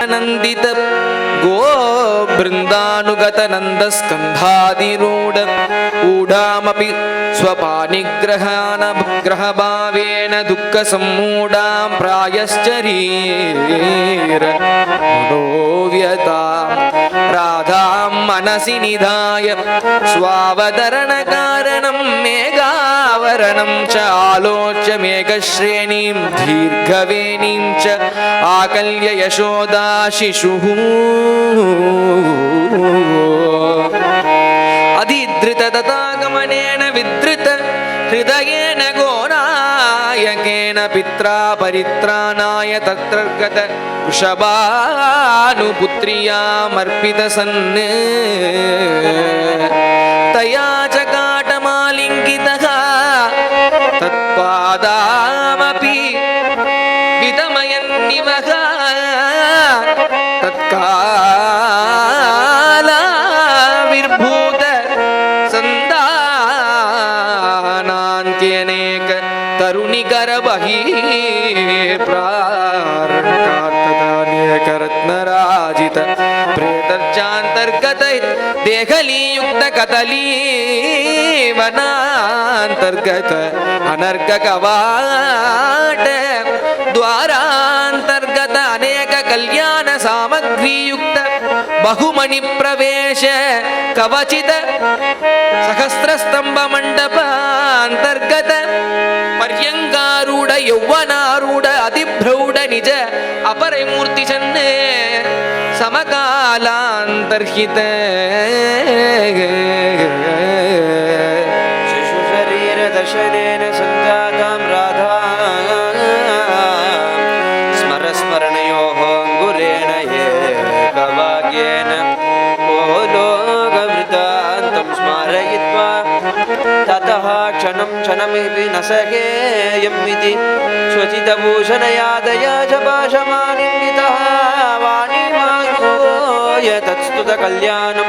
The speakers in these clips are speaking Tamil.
नन्दित गो बृन्दानुगत नन्दस्कन्धादिरूढ ऊढामपि स्वपानिग्रहान ग्रहभावेन రాధాం మనసి నిధాయ స్వావతరణ కారణం మేఘావరణం చ ఆలోచ్య మేఘశ్రేణీం దీర్ఘవేణీం చ ఆకల్య యశోదా శిశు అధిధృత తథాగమనేన విద్రుత హృదయేన గోనాయకేన పిత్రా పరిత్రాణాయ తత్రగత వృషభానుపు वृषभानुपुत्र्यामर्पितसन् तया च काटमालिङ्गितः तत्पादामपि विदमयन्निवः तत्कालाविर्भूत கதலி வனாந்தர்கத அனர்க கவாட ದ್ವಾರಾಂತರ್ಗತ ಅನೇಕ ಕಲ್ಯಾಣ ಸಾಮಗ್ರಿಯುಕ್ತ ಬಹುಮಣಿ ಪ್ರವೇಶ ಕವಚಿತ ಸಹಸ್ರ ಸ್ತಂಭ ಮಂಟಪ ಅಂತರ್ಗತ ಪರ್ಯಂಗಾರೂಢ ಯೌವನಾರೂಢ ಅತಿಭ್ರೌಢ ನಿಜ ಅಪರಮೂರ್ತಿ ಚನ್ನೇ समकालान्तर्हित शिशुशरीरदर्शनेन सञ्जातां राधा स्मरस्मरणयोः अङ्गुरेण एकवाक्येन लोकवृत्तान्तं स्मारयित्वा ततः क्षणं क्षणमिति न सखेयम् इति स्वचितभूषणयादया च पाशमानिन्दितः यतस्तुत कल्याणं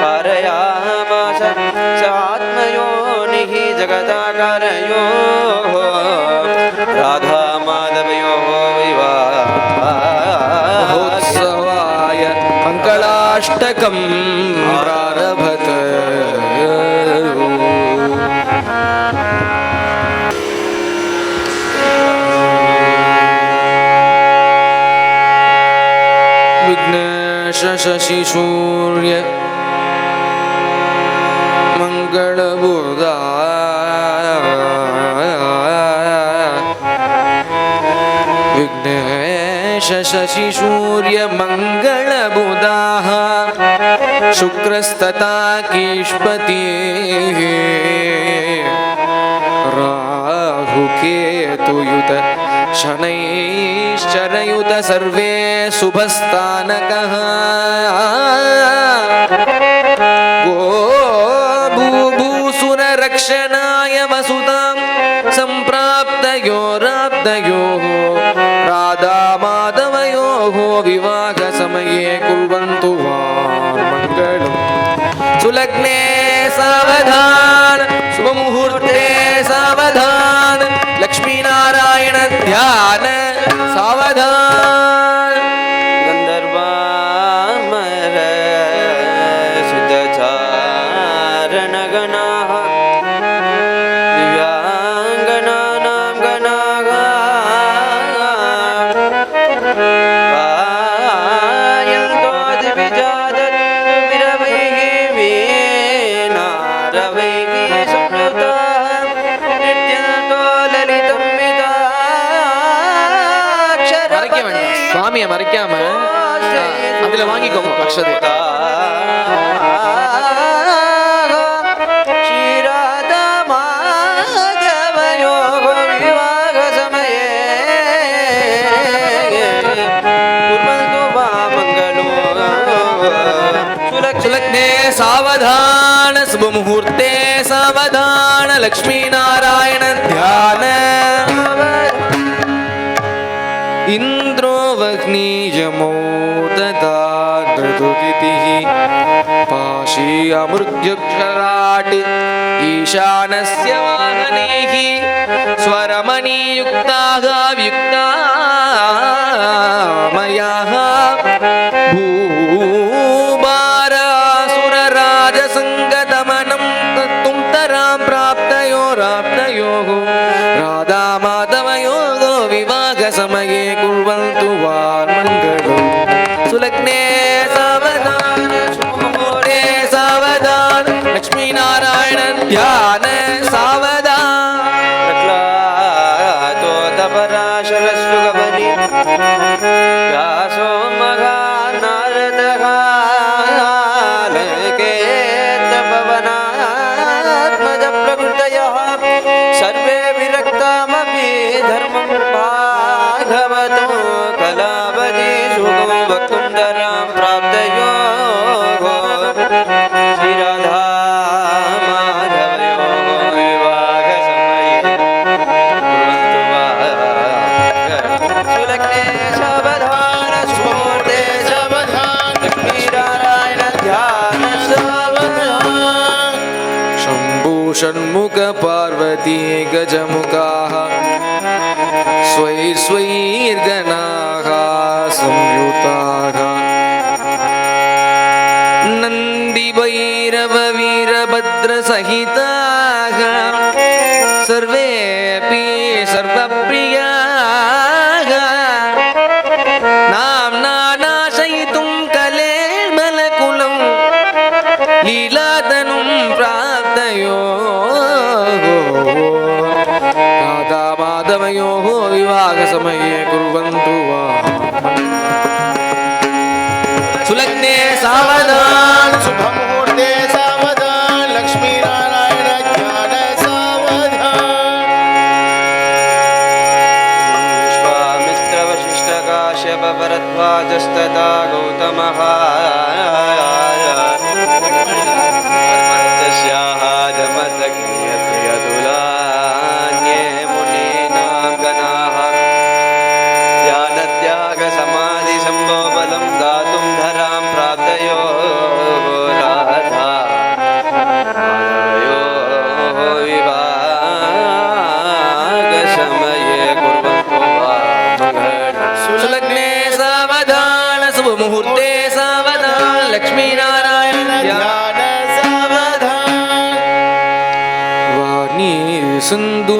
कारयामास स आत्मयोनिः जगदाकारयोः राधामाधवयोः विवाहोत्सवाय मङ्गलाष्टकम्। शशिसूर्यमङ्गलबुधाः शुक्रस्तथा कीष्पतिः राहुकेतुयुत शनैश्चरयुत सर्वे शुभस्थानकः सावधान लक्ष्मी नारायण ध्यान इन्द्रो वह्निजमो ददा ऋतुगितिः पाशि अमृत्युक्षराट् ईशानस्य वाहनैः स्वरमणियुक्ताः युक्तामयाः भूभारासुरराजसङ्गदमनं tres ajitas.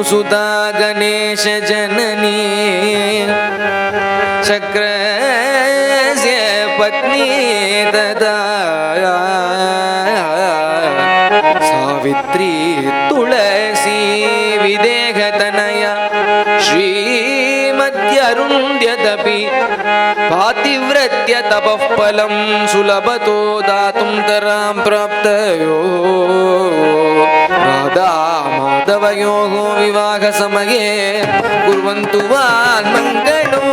सिन्धुसुता गणेश जननी शक्रस्य पत्नी तदा सावित्री तुलसी विदेहतनया पातिव्रत्य तपः फलं सुलभतो दातुं तरां प्राप्तयो राधा माधवयोः विवाहसमये कुर्वन्तु वान्मङ्गलो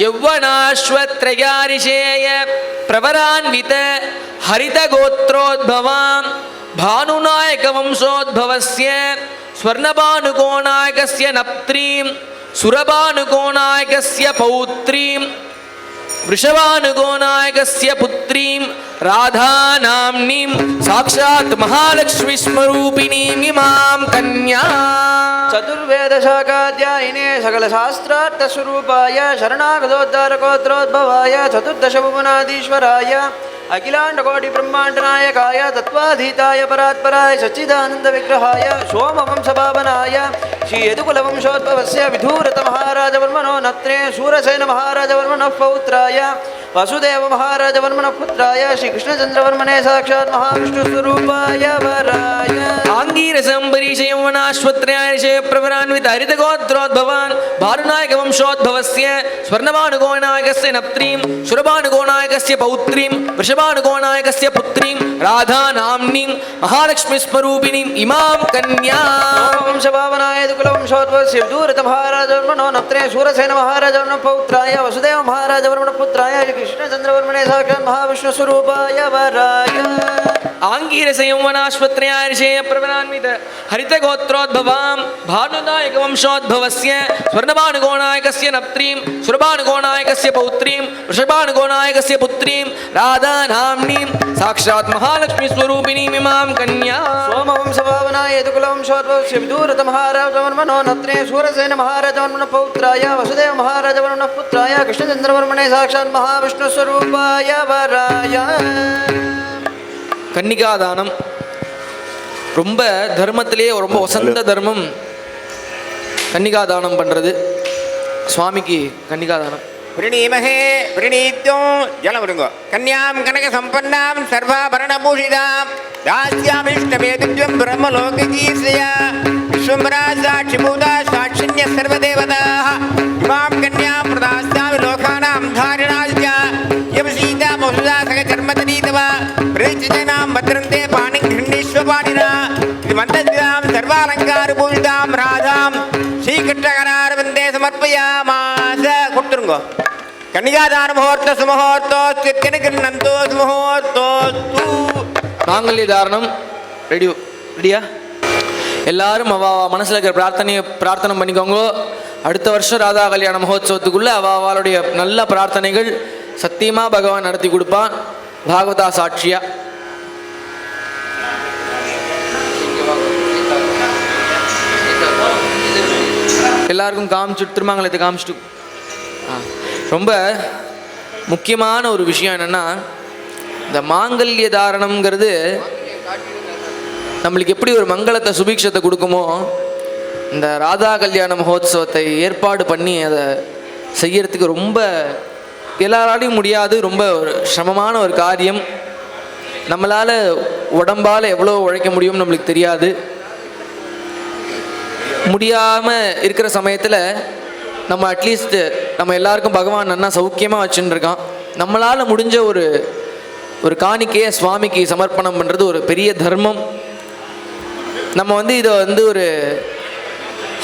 यौवनाश्वत्रयारिषेय प्रवरान्वित हरितगोत्रोद्भवान् भानुनायकवंशोद्भवस्य स्वर्णभानुकोणायकस्य नप्त्रीं सुरभानुकोणायकस्य पौत्रीं वृषभानुकोणायकस्य पुत्रीं राधानाम्नीं साक्षात् महालक्ष्मीस्वरूपिणीमिमां कन्याम् चतुर्वेदशाखाध्यायिने सकलशास्त्रार्थस्वरूपाय शरणागतोद्धारकोत्रोद्भवाय चतुर्दशभुवनाधीश्वराय अखिलाण्डकोटिब्रह्माण्डनायकाय तत्त्वाधीताय परात्पराय सच्चिदानन्दविग्रहाय सोमवंशभावनाय यदुकुलवंशोद्भवस्य विधूरतमहाराजवर्मणो नत्रे शूरसेनमहाराजवर्मणः पौत्राय वासुदेवमहाराजवर्मणपुत्राय श्रीकृष्णचन्द्रवर्मणे साक्षात् महाविष्णुस्वरूपाय वराय। आङ्गीरसम्बरीशयवनाश्वत्रयाय प्रवरान्वितहरितगोत्रोद्भवान् भारुनायकवंशोद्भवस्य स्वर्णभानुगोनायकस्य नप्त्रीं सुरभानुगोनायकस्य पौत्रीं वृषभानुगोनायकस्य पुत्रीं राधानाम्नीं कन्या। वंशभावनाय नप्त्रे कृष्णचन्द्रवर्मणे साक्षान् महाविष्णुस्वरूपाय वराय। आङ्गीरसंयौवनाश्वत्रयार्षेयप्रवणान्वित हरितगोत्रोद्भवां भानुनायकवंशोद्भवस्य स्वर्णभानुगोणायकस्य नप्त्रीं सुरभानुगोणायकस्य पौत्रीं वृषभानुगोणायकस्य पुत्रीं राधानाम्नीं साक्षात् महालक्ष्मीस्वरूपिणीम् इमां कन्या सोमवंशभावनाय यदुकुलवंशोद्भवस्य विदूरतमहाराजवन्मनोनत्रे सूरसेनमहाराजवन्मनपौत्राय वसुदेवमहाराजवन्मनपुत्राय कृष्णचन्द्रवर्मणे, साक्षात् महाविष्णुस्वरूपाय वराय Yeah. கன்னிகாதானம். ரொம்ப தர்மத்திலேயே ரொம்ப வசந்த தர்மம் கன்னிகாதானம் பண்ணுறது சுவாமிக்கு கன்னிகாதானம். பிரணீமகே பிரணீத்தும் ஜலம் விடுங்க. கன்யாம் கனக சம்பன்னாம் சர்வாபரண பூஷிதாம் தாஸ்யாமிஷ்டமேதுஜம் பிரம்மலோகீஸ்யா விஸ்வம்பரா சாட்சி பூதா சாட்சிண்ய சர்வதேவதாக இமாம் கன்யாம் பிரதாஸ்யாமி லோகானாம் தாரிணாஸ்யா யம் சீதா மசுதா சக ஜன்மதனீதவா பிரேச்சிஜனாம் பத்ரந்தே பாணி கிண்டீஸ்வபாடினா இது மந்ததாம் சர்வாலங்கார பூஜிதாம் ராதாம். ஸ்ரீகிருஷ்ணகனார் வந்தே சமர்ப்பயாமாச. கொடுத்துருங்கோ. கன்னிகாதான முகூர்த்த சுமுகூர்த்தோ திருக்கு நந்தோ தூ நாங்கள்ய தாரணம் ரெடி ரெடியா எல்லாரும் அவ மனசில் இருக்கிற பிரார்த்தனையை பிரார்த்தனை பண்ணிக்கோங்க. அடுத்த வருஷம் ராதா கல்யாண மகோத்சவத்துக்குள்ளே அவ அவளுடைய நல்ல பிரார்த்தனைகள் சத்தியமாக பகவான் நடத்தி கொடுப்பான். பாகவதா சாட்சியா? எல்லாருக்கும் காமிச்சுட்டு திருமாங்கலத்தை காமிச்சிட்டு. ரொம்ப முக்கியமான ஒரு விஷயம் என்னன்னா இந்த மாங்கல்ய தாரணம்ங்கிறது நம்மளுக்கு எப்படி ஒரு மங்களத்தை சுபீட்சத்தை கொடுக்குமோ இந்த ராதா கல்யாண மகோத்சவத்தை ஏற்பாடு பண்ணி அதை செய்யறதுக்கு ரொம்ப எல்லாராலையும் முடியாது. ரொம்ப ஒரு சிரமமான ஒரு காரியம். நம்மளால் உடம்பால் எவ்வளோ உழைக்க முடியும்னு நம்மளுக்கு தெரியாது. முடியாமல் இருக்கிற சமயத்தில் நம்ம அட்லீஸ்ட் நம்ம எல்லாருக்கும் பகவான் நன்னா சௌக்கியமாக வச்சுன்னுருக்கான் நம்மளால் முடிஞ்ச ஒரு ஒரு காணிக்கையை சுவாமிக்கு சமர்ப்பணம் பண்ணுறது ஒரு பெரிய தர்மம். நம்ம வந்து இதை வந்து ஒரு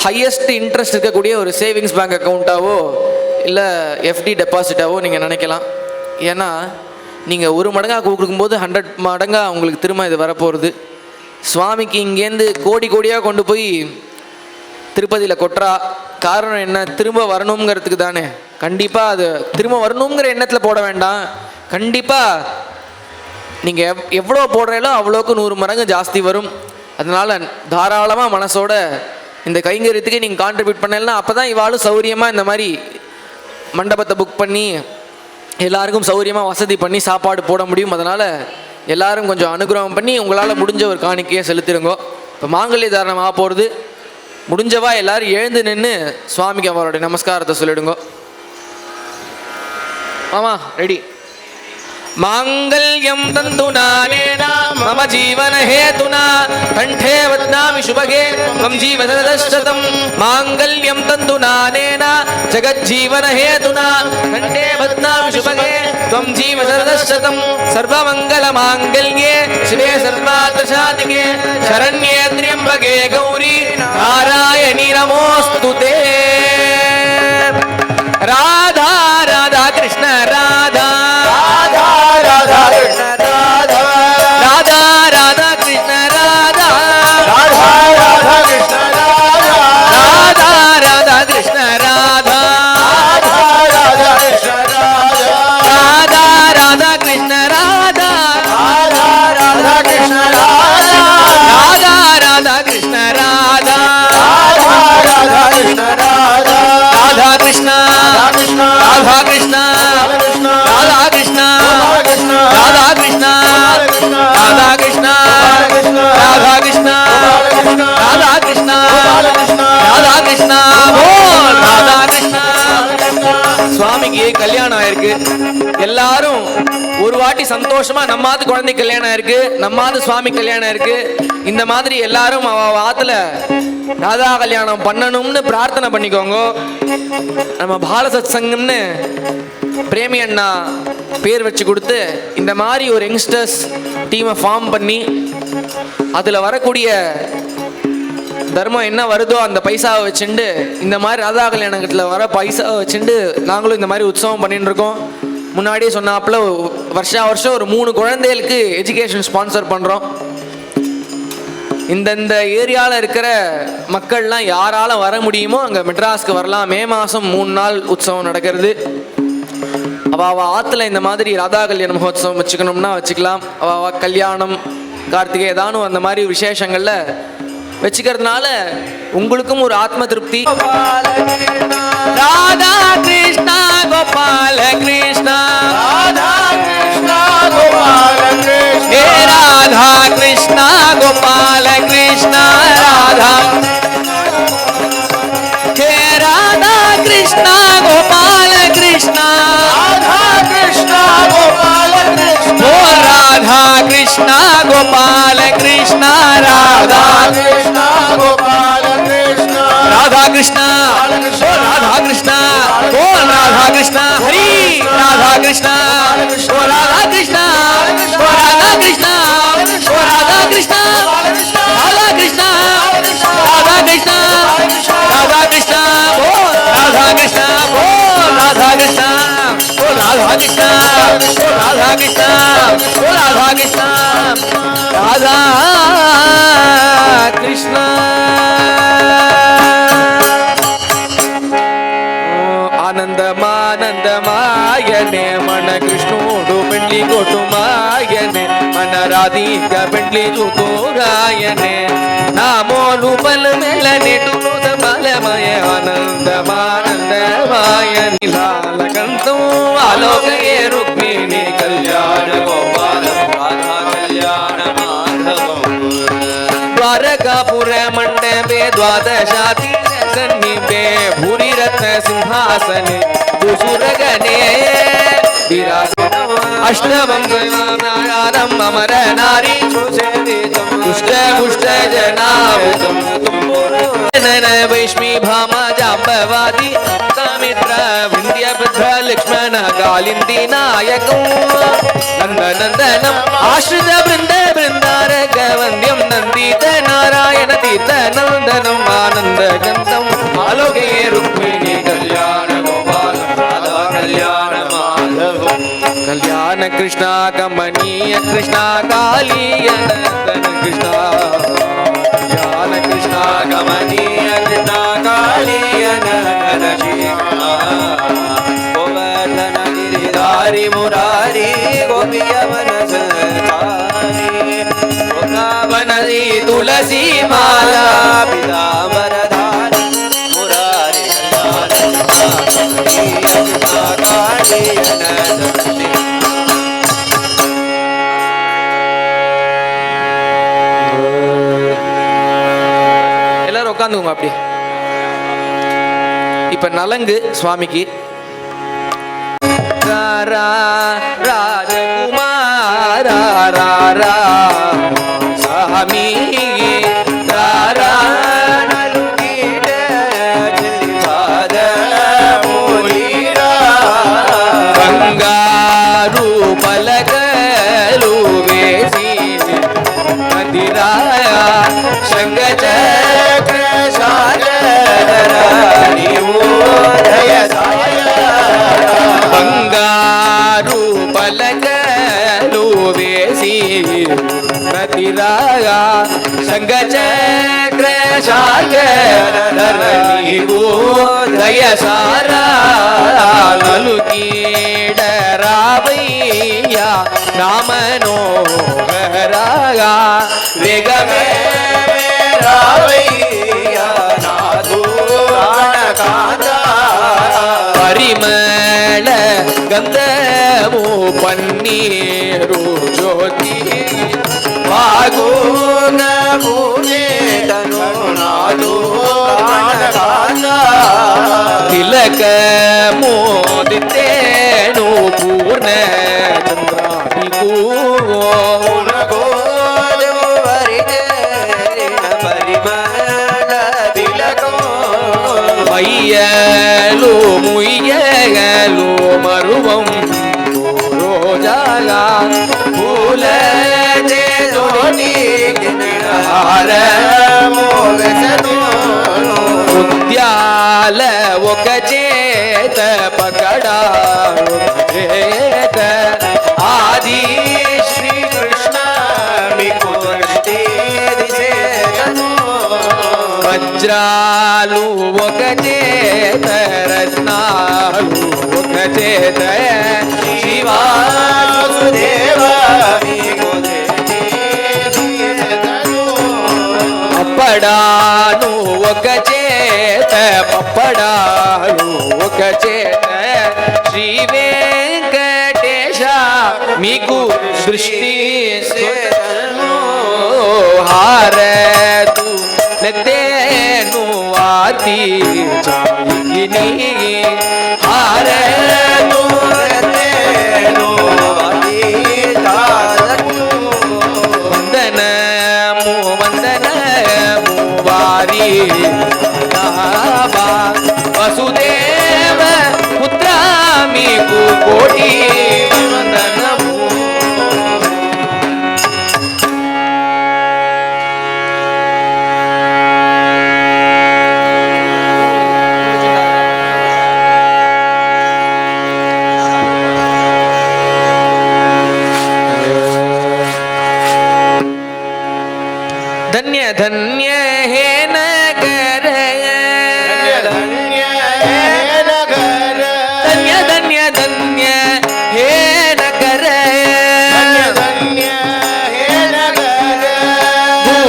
ஹையஸ்ட் இன்ட்ரெஸ்ட் இருக்கக்கூடிய ஒரு சேவிங்ஸ் பேங்க் அக்கௌண்ட்டாவோ இல்லை எஃப்டி டெபாசிட்டாவோ நீங்கள் நினைக்கலாம். ஏன்னா நீங்கள் ஒரு மடங்காக கொடுக்கும்போது ஹண்ட்ரட் மடங்காக உங்களுக்கு திரும்ப இது வரப்போகிறது சுவாமிக்கு இங்கேருந்து கோடி கோடியாக கொண்டு போய் திருப்பதியில் கொட்டுறா. காரணம் என்ன? திரும்ப வரணுங்கிறதுக்கு தானே. கண்டிப்பாக அது திரும்ப வரணுங்கிற எண்ணத்தில் போட வேண்டாம். கண்டிப்பாக நீங்கள் எவ் எவ்வளோ போடுறீங்களோ அவ்வளோக்கு நூறு மடங்கு ஜாஸ்தி வரும். அதனால் தாராளமாக மனசோட இந்த கைங்கரியத்துக்கு நீங்கள் கான்ட்ரிபியூட் பண்ணலாம் அப்போ தான் இவாளும் சௌரியமாக இந்த மாதிரி மண்டபத்தை புக் பண்ணி எல்லாருக்கும் சௌகரியமாக வசதி பண்ணி சாப்பாடு போட முடியும். அதனால் எல்லாரும் கொஞ்சம் அனுகிரகம் பண்ணி உங்களால் முடிஞ்ச ஒரு காணிக்கையை செலுத்திடுங்கோ. இப்போ மாங்கல்ய தாரணமாக போகிறது முடிஞ்சவா எல்லாரும் எழுந்து நின்று சுவாமிக்கு அவருடைய நமஸ்காரத்தை சொல்லிடுங்கோ. ஆமாம் ரெடி మాంగళ్యం తందునానేనా మమ జీవన హేతునా కంఠే వద్నామి శుభగే త్వం జీవదశతం మాంగళ్యం తందునానేనా జగజ్జీవన హేతునా కంఠే వద్నామి శుభగే త్వం జీవదశతం సర్వమంగళ మాంగళ్యే శివే సర్వాదశాదికే శరణ్యే త్ర్యంబకే గౌరీ. నారాయణి నమోస్తుతే கிருஷ்ணா ராதா கிருஷ்ணா ராதா கிருஷ்ணா ராதா கிருஷ்ணா போல் ராதா கிருஷ்ணா சுவாமிக்கு கல்யாணம் ஆயிருக்கு. எல்லாரும் ஒரு வாட்டி சந்தோஷமா நம்மாவது குழந்தை கல்யாணம் ஆயிருக்கு. நம்மாவது சுவாமி கல்யாணம் ஆயிருக்கு. இந்த மாதிரி எல்லாரும் அவ ஆத்துல ராதா கல்யாணம் பண்ணணும்னு பிரார்த்தனை பண்ணிக்கோங்க. நம்ம பால சத் சங்கம்னு பிரேமி அண்ணா பேர் வச்சு கொடுத்து இந்த மாதிரி ஒரு யங்ஸ்டர்ஸ் டீமை ஃபார்ம் பண்ணி அதில் வரக்கூடிய தர்மம் என்ன வருதோ அந்த பைசாவை வச்சுண்டு இந்த மாதிரி ராதா கல்யாணத்தில் வர பைசாவை வச்சுண்டு நாங்களும் இந்த மாதிரி உற்சவம் பண்ணிட்டு இருக்கோம். முன்னாடியே சொன்னாப்புல வருஷா வருஷம் ஒரு மூணு குழந்தைகளுக்கு எஜுகேஷன் ஸ்பான்சர் பண்ணுறோம் இந்தந்த ஏரியாவில் இருக்கிற மக்கள்லாம் யாரால வர முடியுமோ அங்கே மெட்ராஸ்க்கு வரலாம். மே மாதம் மூணு நாள் உற்சவம் நடக்கிறது. அவள் அவ ஆத்துல இந்த மாதிரி ராதா கல்யாண மகோத்சவம் வச்சுக்கணும்னா வச்சுக்கலாம். அவள் அவ கல்யாணம் கார்த்திகை ஏதானும் அந்த மாதிரி விசேஷங்களில் வச்சுக்கிறதுனால உங்களுக்கும் ஒரு ஆத்ம திருப்தி. ராதா கிருஷ்ணா கோபால கிருஷ்ணா. ராதா கிருஷ்ணா கோபால கிருஷ்ணா ராதா கிருஷ்ணா கோபால கிருஷ்ணா ராதா. ஹே ராதா கிருஷ்ணா கோபால कृष्णा। राधा कृष्णा गोपाल कृष्ण। ओ राधा कृष्णा गोपाल कृष्णा राधा। कृष्णा गोपाल कृष्ण। राधा कृष्णा। राधा कृष्णा। ओ राधा कृष्णा हरि। राधा कृष्णा। ராதா கிருஷ்ணா ராதா கிருஷ்ணா ఆనందమానందమాయనే మన కృష్ణుడు పెండ్లి కొట్టుమాయనే మన రాధిక పెండ్లి చూతూరాయనే నామోలు బలు మెల్ల నెటును బలమయ ఆనందమానందమాయ నిలాలకంతం ఆలోకయే రుక్మిణి కళ్యాణ గోపాలం द्वारकापुर मंडपे द्वादशाति सन्निपे भूरिरत्न सिंहासने कुसुरगणे विरास अष्टमं गणानारम् अमर नारी दुष्ट पुष्ट जनावृतं नन वैष्मी भामा जाम्बवादी समित्र विन्द्यभद्र लक्ष्मण कालिन्दी नायकम् नन्दनन्दनम् आश्रित वृन्द बृन्दारकवन्द्यं नन्दीत नारायण तीर्थ नन्दनम् आनन्दगन्तम् आलोके रुक्मिणी कल्याण गोपाल कल्याण கல்யாண கிருஷ்ணா கமணிய கிருஷ்ணா காளிய கிருஷ்ணா கல்யாண கிருஷ்ணா கமணிய கிருஷ்ணா காளிய கோவர்தன கிரிதாரி முராரி கோபிய மனச தாரி துளசி மாலா பிதா பாருங்க அப்படி. இப்ப நலங்கு சுவாமிக்கு. ராரா ராஜகுமாரா ரா சாமி. చక్ర నీవు దయ సారా నలుకీడ రావయ్యా రామనోహరాగా వేగమే రావయ్యా నాదు పరిమళ గంధము పన్నీరు జ్యోతి వాగునమునేతను ತಿಲಕ ಮೋದಿತೇನು ಪೂರ್ಣ ಚಂದ್ರಾಣಿ ಕೂಗೋ ಮೈಯಲು ಮುಯ್ಯಲು ಮರುವಂ ತೋರೋ ಜಾಗ ಮೂಲ ಜೋನಿ ಹಾರ ಮೋಗ ಸದೋ ముత్యాల ఒక చేత పకడాడు చేత ఆది శ్రీకృష్ణ మీకు వజ్రాలు ఒక చేత రత్నాలు ఒక చేత శివా దేవ మప్పడా నువ్వు ఒక చేత మప్పడా నువ్వు ఒక చేత. శ్రీ వెంకటేశ మీకు దృష్టి హారతు నెత్తేను వాతి చాయిని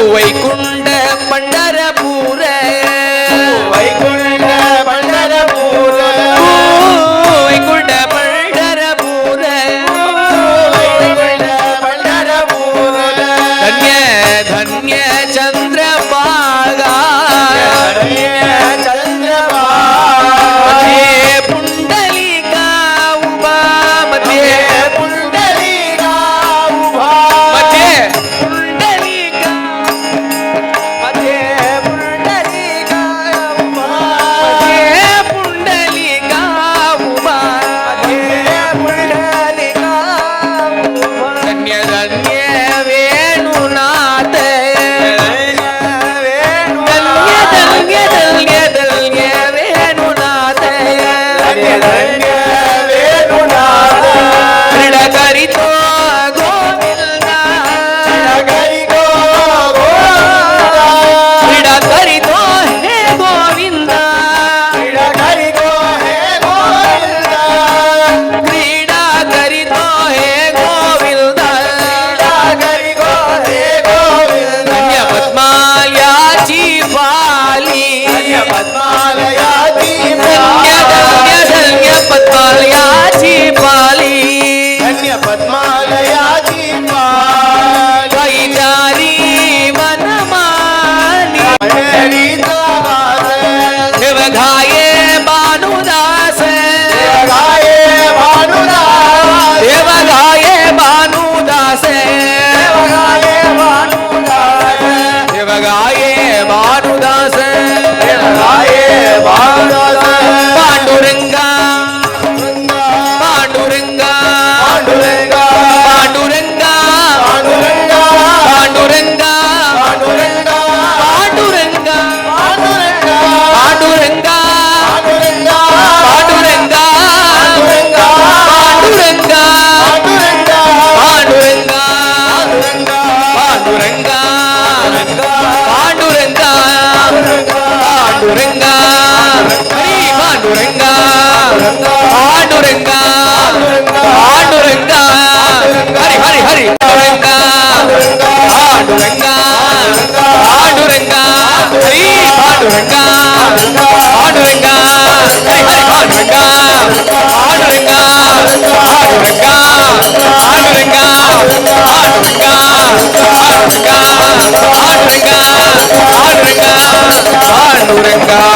awake. Yeah. ஆடுறங்க ஆடுறங்க ஆடுறங்க ஆடுறங்க ஆடுறங்க ஆடுறங்க ஆடுறங்க ஆடுறங்க ஆடுறங்க ஆடுறங்க